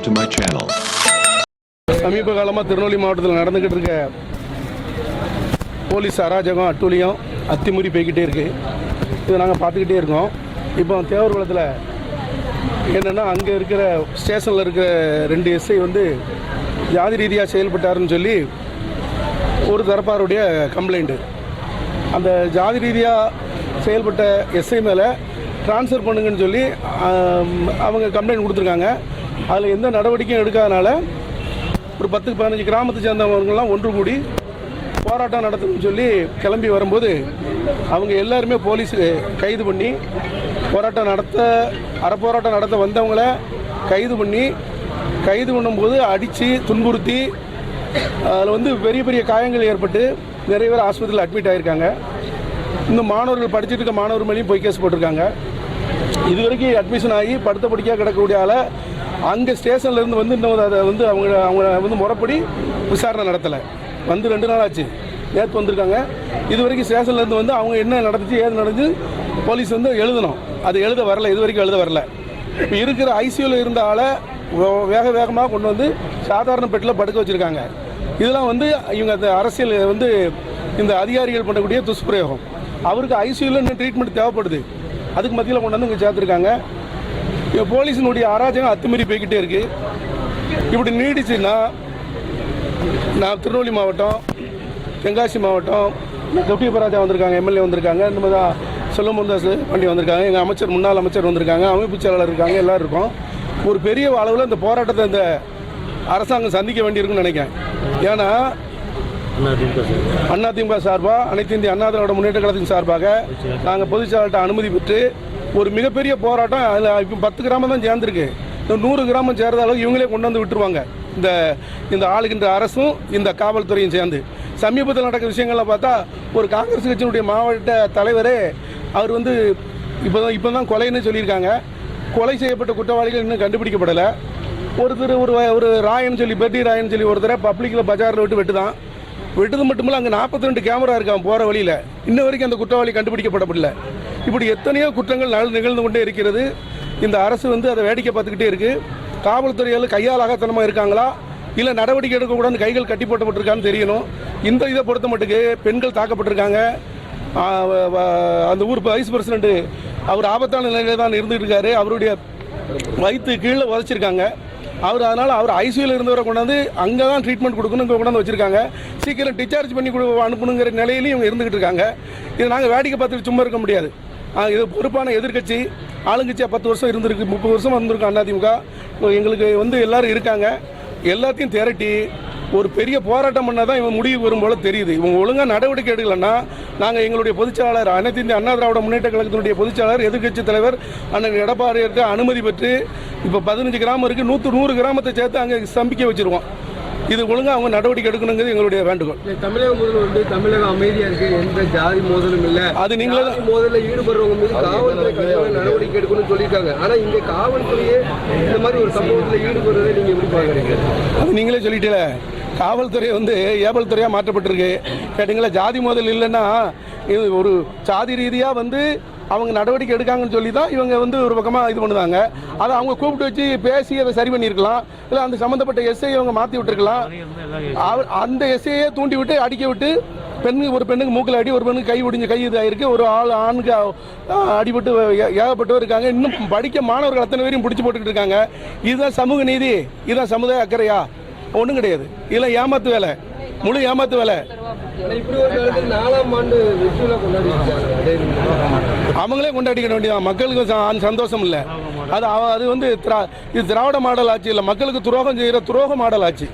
subscribe to my channel. சமீப காலமாக திருநெல்வேலி மாவட்டத்தில் நடந்துக்கிட்டு இருக்க போலீஸ் அராஜகம் அட்டூழியம் அத்திமுறி போய்கிட்டே இருக்குது இது நாங்கள் பார்த்துக்கிட்டே இருக்கோம். இப்போ தேவர்குளத்தில் என்னென்னா அங்கே இருக்கிற ஸ்டேஷனில் இருக்கிற ரெண்டு எஸ்ஐ வந்து ஜாதி ரீதியாக செயல்பட்டாருன்னு சொல்லி ஒரு தரப்பாருடைய கம்ப்ளைண்ட்டு அந்த ஜாதி ரீதியாக செயல்பட்ட எஸ்ஐ மேலே ட்ரான்ஸ்ஃபர் பண்ணுங்கன்னு சொல்லி அவங்க கம்ப்ளைண்ட் கொடுத்துருக்காங்க. அதில் எந்த நடவடிக்கையும் எடுக்காதனால ஒரு பத்து பதினஞ்சு கிராமத்தை சேர்ந்தவங்கலாம் ஒன்று கூடி போராட்டம் நடத்தணும்னு சொல்லி கிளம்பி வரும்போது அவங்க எல்லாருமே போலீஸ் கைது பண்ணி போராட்டம் நடத்த அறப்போராட்டம் நடத்த வந்தவங்கள கைது பண்ணி கைது பண்ணும்போது அடித்து துன்புறுத்தி அதில் வந்து பெரிய பெரிய காயங்கள் ஏற்பட்டு நிறைய பேர் ஆஸ்பத்திரியில் அட்மிட் ஆகியிருக்காங்க இந்த மாணவர்கள் படிச்சுட்டு இருக்க மாணவர் மேலேயும் போய் கேஸ் போட்டிருக்காங்க. இது வரைக்கும் அட்மிஷன் ஆகி படுத்த படிக்க கிடக்கக்கூடிய ஆளை அங்கே ஸ்டேஷன்லேருந்து வந்து இன்னும் அதை வந்து அவங்க அவங்க வந்து முறைப்படி விசாரணை நடத்தலை. வந்து ரெண்டு நாள் ஆச்சு. நேற்று வந்திருக்காங்க. இது வரைக்கும் ஸ்டேஷன்லேருந்து வந்து அவங்க என்ன நடந்துச்சு ஏது நடந்து போலீஸ் வந்து எழுதணும். அது எழுத வரல. இது வரைக்கும் எழுத வரல. இப்போ இருக்கிற ஐசியூவில் இருந்த ஆளை வேக வேகமாக கொண்டு வந்து சாதாரண பெட்டில் படுக்க வச்சுருக்காங்க. இதெல்லாம் வந்து இவங்க அந்த அரசியல் வந்து இந்த அதிகாரிகள் பண்ணக்கூடிய துஷ்பிரயோகம். அவருக்கு ஐசியூவில் இன்னும் ட்ரீட்மெண்ட் தேவைப்படுது. அதுக்கு மத்தியில் கொண்டு வந்து இங்கே சேர்த்துருக்காங்க. போலீஸினுடைய அராஜகம் அத்துமீறி போய்கிட்டே இருக்கு. இப்படி நீடிச்சுன்னா நான் திருநெல்வேலி மாவட்டம் தென்காசி மாவட்டம் தொட்டியப்பராஜா வந்திருக்காங்க எம்எல்ஏ வந்திருக்காங்க இந்த மாதிரி தான் செல்வமுந்தாஸ் பாண்டி வந்திருக்காங்க. எங்கள் அமைச்சர் முன்னாள் அமைச்சர் வந்திருக்காங்க அமைப்பு செயலாளர் இருக்காங்க எல்லோரும் இருக்கோம். ஒரு பெரிய அளவில் இந்த போராட்டத்தை இந்த அரசாங்கம் சந்திக்க வேண்டியிருக்குன்னு நினைக்கிறேன். ஏன்னா அதிமுக சார்பாக அனைத்து இந்திய அண்ணா திராவிட முன்னேற்ற கழகத்தின் சார்பாக நாங்கள் பொதுச்செயலாளர்கிட்ட அனுமதி பெற்று ஒரு மிகப்பெரிய போராட்டம் அதில் இப்போ பத்து கிராமம் தான் சேர்ந்துருக்கு. நூறு கிராமம் சேர்ந்த அளவுக்கு இவங்களே கொண்டு வந்து விட்டுருவாங்க. இந்த இந்த ஆளுகின்ற அரசும் இந்த காவல்துறையும் சேர்ந்து. சமீபத்தில் நடக்கிற விஷயங்களை பார்த்தா ஒரு காங்கிரஸ் கட்சியினுடைய மாவட்ட தலைவரே அவர் வந்து இப்போ தான் இப்போ தான் கொலைன்னு சொல்லியிருக்காங்க. கொலை செய்யப்பட்ட குற்றவாளிகள் இன்னும் கண்டுபிடிக்கப்படலை. ஒருத்தர் ஒரு ஒரு ராயன் சொல்லி பெட்டி ராயன் சொல்லி ஒருத்தரை பப்ளிக்கில் பஜாரில் விட்டு வெட்டுதான். வெட்டுது மட்டுமில்லை அங்கே நாற்பத்தி ரெண்டு கேமரா இருக்கான் போகிற வழியில். இன்ன வரைக்கும் அந்த குற்றவாளி கண்டுபிடிக்கப்படப்படல. இப்படி எத்தனையோ குற்றங்கள் நாள் நிகழ்ந்து கொண்டே இருக்கிறது. இந்த அரசு வந்து அதை வேடிக்கை பார்த்துக்கிட்டே இருக்குது காவல்துறையால் கையால் அகத்தனமாக இருக்காங்களா? இல்லை நடவடிக்கை எடுக்கக்கூடாது கைகள் கட்டி போட்டப்பட்டிருக்கான்னு தெரியணும். இந்த இதை பொறுத்த மட்டுக்கு பெண்கள் தாக்கப்பட்டிருக்காங்க. அந்த ஊர் வைஸ் பிரசிடென்ட்டு அவர் ஆபத்தான நிலையில் தான் இருந்துகிட்டு இருக்காரு. அவருடைய வயிற்று கீழே உதச்சிருக்காங்க அவர் அதனால் அவர் ஐசியூவில் இருந்தவரை கொண்டாந்து அங்கே தான் ட்ரீட்மெண்ட் கொடுக்கணும் இங்கே கொண்டாந்து வச்சுருக்காங்க. சீக்கிரம் டிஸ்சார்ஜ் பண்ணி கொடு அனுப்பணுங்கிற நிலையிலையும் இவங்க இருந்துகிட்டு இருக்காங்க. இதை நாங்கள் வேடிக்கை பார்த்துட்டு சும்மா இருக்க முடியாது. இது பொறுப்பான எதிர்க்கட்சி. ஆளுங்கட்சியாக பத்து வருஷம் இருந்திருக்கு முப்பது வருஷம் வந்திருக்கும் அதிமுக. எங்களுக்கு வந்து எல்லாரும் இருக்காங்க. எல்லாத்தையும் திரட்டி ஒரு பெரிய போராட்டம் பண்ணால் தான் இவன் முடிவு வரும் போல தெரியுது. இவங்க ஒழுங்காக நடவடிக்கை எடுக்கலைன்னா நாங்கள் எங்களுடைய பொதுச்செயலாளர் அனைத்து இந்திய அண்ணா திராவிட முன்னேற்ற கழகத்தினுடைய பொதுச்செயலாளர் எதிர்க்கட்சி தலைவர் அண்ணன் எடப்பாடியருக்கு அனுமதி பெற்று இப்போ பதினஞ்சு கிராமம் இருக்குது நூற்று நூறு கிராமத்தை சேர்த்து அங்கே ஸ்தம்பிக்க வச்சிருவோம். இது ஒழுங்காக அவங்க நடவடிக்கை எடுக்கணுங்கிறது எங்களுடைய வேண்டுகோள். தமிழக முதல்வர் வந்து தமிழகம் அமைதியா இருக்கு எந்த ஜாதி மோதலும் இல்ல. அது நீங்களே மோதலில் ஈடுபடுறவங்க மீது காவல்துறை கடுமையான நடவடிக்கை எடுக்கணும்னு சொல்லியிருக்காங்க. ஆனா இங்க காவல்துறையே இந்த மாதிரி ஒரு சம்பவத்துல ஈடுபடுறதை நீங்க எப்படி பாக்குறீங்க அது நீங்களே சொல்லிட்டீல. காவல்துறை வந்து ஏவல் துறையாக மாற்றப்பட்டிருக்கு. கேட்டிங்களா ஜாதி மோதல் இல்லைன்னா இது ஒரு சாதி ரீதியாக வந்து அவங்க நடவடிக்கை எடுக்காங்கன்னு சொல்லி தான் இவங்க வந்து ஒரு பக்கமாக இது பண்ணுவாங்க. அதை அவங்க கூப்பிட்டு வச்சு பேசி அதை சரி பண்ணியிருக்கலாம். இல்லை அந்த சம்மந்தப்பட்ட எஸ்ஐ அவங்க மாற்றி விட்டுருக்கலாம். அவர் அந்த எஸ்ஐயே தூண்டி விட்டு அடிக்க விட்டு பெண்ணுக்கு ஒரு பெண்ணுக்கு மூக்கில் அடி ஒரு பெண்ணுக்கு கை ஒடிஞ்சு கை இதாகிருக்கு ஒரு ஆள் ஆணுக்கு அடிபட்டு ஏ- ஏகப்பட்டவர் இருக்காங்க. இன்னும் படிக்க மாணவர்கள் அத்தனை பேரையும் பிடிச்சி போட்டுக்கிட்டு இருக்காங்க. இதுதான் சமூக நீதி. இதுதான் சமுதாய அக்கறையா? ஒன்றும் கிடையாது. இதெல்லாம் ஏமாத்து வேலை. முழு ஏமாத்து வேலை. இப்படி ஒரு நாலாம் ஆண்டு அவங்களே கொண்டாடிக்க வேண்டியதான் மக்களுக்கு அந்த சந்தோஷம் இல்லை. அது அது வந்து திரா இது திராவிட மாடல் ஆட்சி இல்லை. மக்களுக்கு துரோகம் செய்கிற துரோக மாடல் ஆட்சி.